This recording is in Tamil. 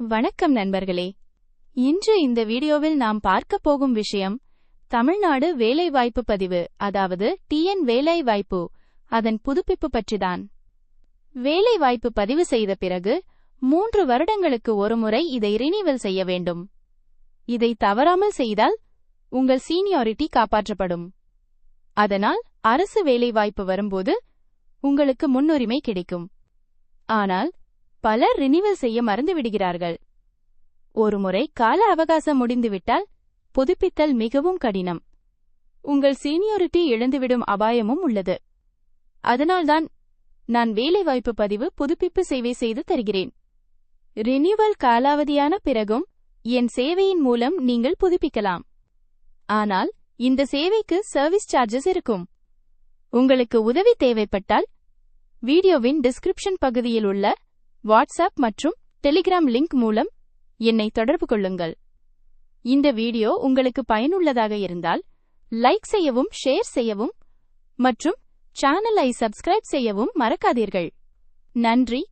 வணக்கம் நண்பர்களே. இன்று இந்த வீடியோவில் நாம் பார்க்க போகும் விஷயம் தமிழ்நாடு வேலைவாய்ப்பு பதிவு அதாவது டிஎன் வேலைவாய்ப்பு அதன் புதுப்பிப்பு பற்றிதான். வேலைவாய்ப்பு பதிவு செய்த பிறகு மூன்று வருடங்களுக்கு ஒருமுறை இதை ரினிவல் செய்ய வேண்டும். இதை தவறாமல் செய்தால் உங்கள் சீனியாரிட்டி காப்பாற்றப்படும். அதனால் அரசு வேலைவாய்ப்பு வரும்போது உங்களுக்கு முன்னுரிமை கிடைக்கும். ஆனால் பலர் ரினிவல் செய்ய மறந்து விடுகிறார்கள். ஒருமுறை கால அவகாசம் முடிந்துவிட்டால் புதுப்பித்தல் மிகவும் கடினம். உங்கள் சீனியோரிட்டி இழந்துவிடும் அபாயமும் உள்ளது. அதனால்தான் நான் வேலைவாய்ப்பு பதிவு புதுப்பிப்பு சேவை செய்து தருகிறேன். ரினியூவல் காலாவதியான பிறகும் என் சேவையின் மூலம் நீங்கள் புதுப்பிக்கலாம். ஆனால் இந்த சேவைக்கு சர்வீஸ் சார்ஜஸ் இருக்கும். உங்களுக்கு உதவி தேவைப்பட்டால் வீடியோவின் டிஸ்கிரிப்ஷன் பகுதியில் உள்ள வாட்ஸ்அப் மற்றும் டெலிகிராம் லிங்க் மூலம் என்னை தொடர்பு கொள்ளுங்கள். இந்த வீடியோ உங்களுக்கு பயனுள்ளதாக இருந்தால் லைக் செய்யவும் ஷேர் செய்யவும் மற்றும் சேனலை சப்ஸ்கிரைப் செய்யவும் மறக்காதீர்கள். நன்றி.